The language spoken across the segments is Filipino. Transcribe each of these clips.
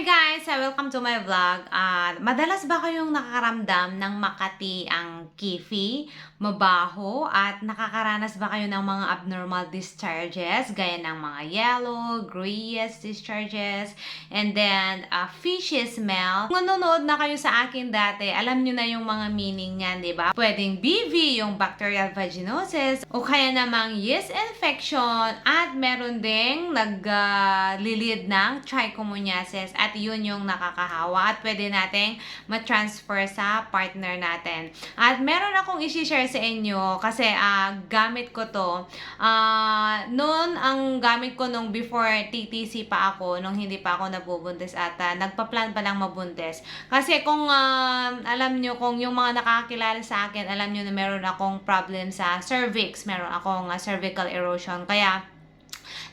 Hi guys! Uh, Welcome to my vlog. Ah, madalas ba kayong nakakaramdam ng makati ang kifi, mabaho, at nakakaranas ba kayo ng mga abnormal discharges gaya ng mga yellow, grayish discharges, and then uh, fishy smell? Kung nanonood na kayo sa akin dati, alam nyo na yung mga meaning niyan, di ba? Pwedeng BV, yung bacterial vaginosis, o kaya namang yeast infection, at meron ding naglilid ng trichomoniasis at yun yung nakakahawa at pwede nating ma-transfer sa partner natin. At meron akong isi-share sa inyo kasi ah, gamit ko to. Ah, noon ang gamit ko nung before TTC pa ako, nung hindi pa ako nabubuntis at ah, nagpa-plan pa lang mabuntis. Kasi kung ah, alam nyo, kung yung mga nakakilala sa akin, alam nyo na meron akong problem sa cervix, meron akong ah, cervical erosion. Kaya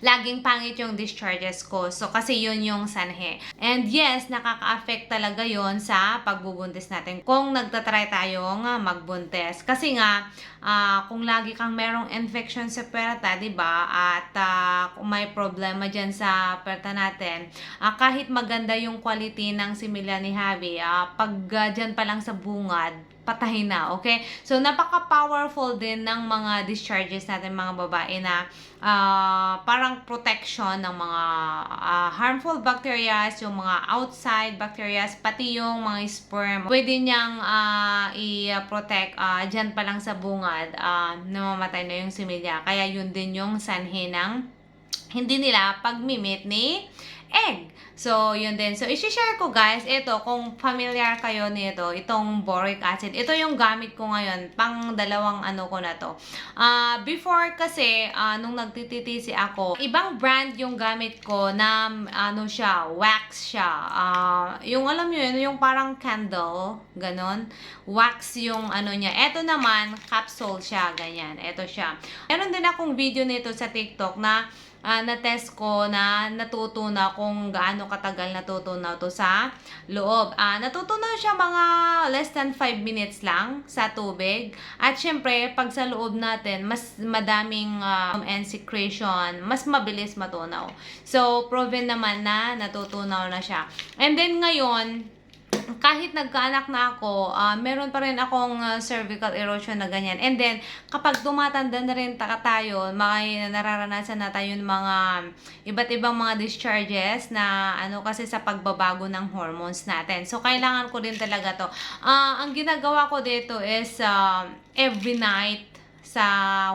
laging pangit yung discharges ko. So, kasi yun yung sanhe. And yes, nakaka-affect talaga yon sa pagbubuntis natin kung nagtatry tayong magbuntis. Kasi nga, ah, kung lagi kang merong infection sa puwerta, di ba? At ah, kung may problema dyan sa puwerta natin, ah, kahit maganda yung quality ng similya ni Javi, ah, pag ah, dyan pa lang sa bungad, patay na, okay? So, napaka-powerful din ng mga discharges natin mga babae na ah, parang protection ng mga ah, harmful bacteria, yung mga outside bacteria, pati yung mga sperm. Pwede niyang ah, i-protect ah, dyan pa lang sa bungad, ah, namamatay na yung similya. Kaya yun din yung sanhi ng hindi nila pagmimit ni egg. So, yun din. So, isi-share ko guys, ito, kung familiar kayo nito, itong boric acid. Ito yung gamit ko ngayon, pang dalawang ano ko na to. Ah, before kasi, ah, nung nagtititisi ako, ibang brand yung gamit ko na, ano siya, wax siya. Ah, yung alam nyo yun, yung parang candle, ganon. Wax yung ano niya. Ito naman, capsule siya, ganyan. Ito siya. Meron din akong video nito sa TikTok na ah, na-test ko na natutunaw kung gaano katagal natutunaw to sa loob. Ah, natutunaw siya mga less than 5 minutes lang sa tubig. At syempre, pag sa loob natin, mas madaming um, and secretion, mas mabilis matunaw. So, proven naman na natutunaw na siya. And then ngayon, kahit nagkaanak na ako, ah, meron pa rin akong ah, cervical erosion na ganyan. And then, kapag tumatanda na rin ta- tayo, may nararanasan na tayo ng mga iba't ibang mga discharges na ano kasi sa pagbabago ng hormones natin. So, kailangan ko din talaga to. Ah, ang ginagawa ko dito is ah, every night sa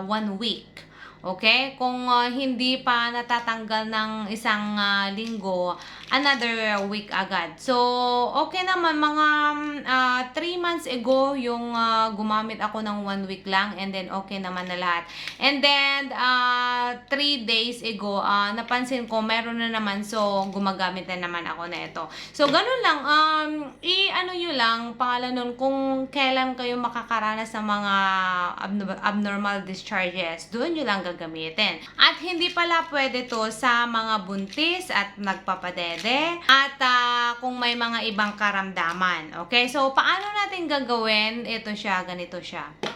one week. Okay? Kung ah, hindi pa natatanggal ng isang ah, linggo, another week agad. So, okay naman. Mga 3 months ago, yung ah, gumamit ako ng one week lang and then okay naman na lahat. And then, 3 days ago, ah, napansin ko, meron na naman. So, gumagamit na naman ako na ito. So, ganun lang. Um, nyo lang, pangalan nun, kung kailan kayo makakaranas ng mga abno- abnormal discharges, doon nyo lang gagamitin. At hindi pala pwede to sa mga buntis at nagpapadede at ah, kung may mga ibang karamdaman. Okay? So, paano natin gagawin? Ito siya, ganito siya.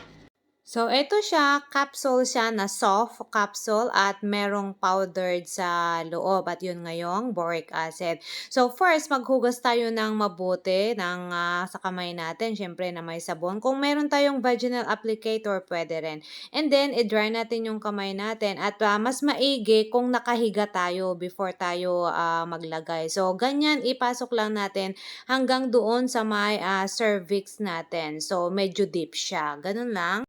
So, ito siya, capsule siya na soft capsule at merong powdered sa loob at yun ngayong boric acid. So, first, maghugas tayo ng mabuti ng, ah, sa kamay natin, syempre na may sabon. Kung meron tayong vaginal applicator, pwede rin. And then, i-dry natin yung kamay natin at ah, mas maigi kung nakahiga tayo before tayo ah, maglagay. So, ganyan, ipasok lang natin hanggang doon sa may ah, cervix natin. So, medyo deep siya. Ganun lang.